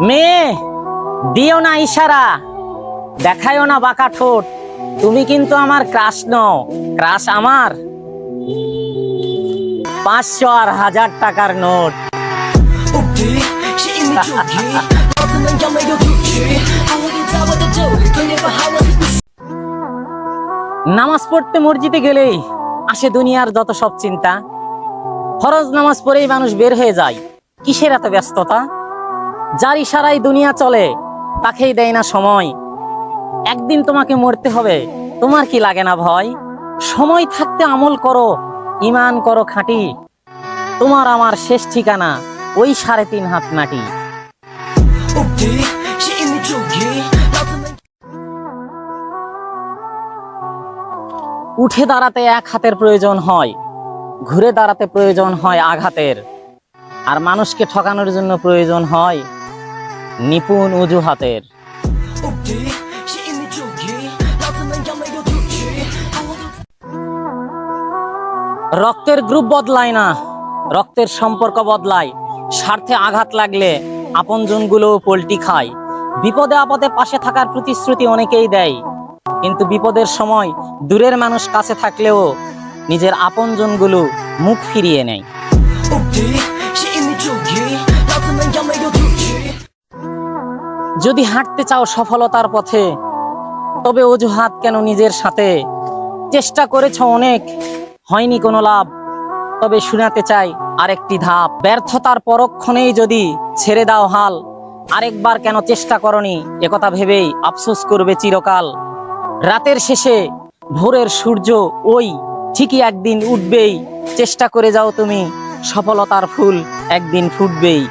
মেয়ে, দিও না ইশারা। দেখায়ও না বাঁকা ঠোঁট। তুমি কিন্তু আমার ক্রাশ ন ক্রাশ আমার। পাঁচশো আর হাজার টাকার নোট। নামাজ পড়তে মসজিদে গেলেই আসে দুনিয়ার যত সব চিন্তা। ফরজ নামাজ পড়েই মানুষ বের হয়ে যায়। কিসের এত ব্যস্ততা? যার ইশারায় দুনিয়া চলে তাকেই দেয় না সময়। একদিন তোমাকে মরতে হবে তোমার কি লাগে না ভয়? সময় থাকতে আমল করো ইমান করো খাঁটি। তোমার আমার শেষ ঠিকানা ওই সাড়ে তিন হাত মাটি। উঠে দাঁড়াতে এক হাতের প্রয়োজন হয় ঘুরে দাঁড়াতে প্রয়োজন হয় আঘাতের। আর মানুষকে ঠকানোর জন্য প্রয়োজন হয় নিপুণ অজুহাতের। রক্তের গ্রুপ বদলায় না, রক্তের সম্পর্ক বদলায়। স্বার্থে আঘাত লাগলে আপনজনগুলোও পোলটি খায়। বিপদে আপদে পাশে থাকার প্রতিশ্রুতি অনেকেই দেয়। কিন্তু বিপদের সময় দূরের মানুষ কাছে থাকলেও নিজের আপন আপনজনগুলো মুখ ফিরিয়ে নেয়। যদি হাঁটতে চাও সফলতার পথে, তবে অজুহাত কেন নিজের সাথে? চেষ্টা করেছ অনেক, হয়নি কোনো লাভ। তবে শোনাতে চাই আরেকটি ধাপ। ব্যর্থতার পরক্ষণেই যদি ছেড়ে দাও হাল, আরেকবার কেন চেষ্টা করনি? একথা ভেবেই আফসোস করবে চিরকাল। রাতের শেষে ভোরের সূর্য ওই ঠিকই একদিন উঠবেই। চেষ্টা করে যাও তুমি, সফলতার ফুল একদিন ফুটবেই।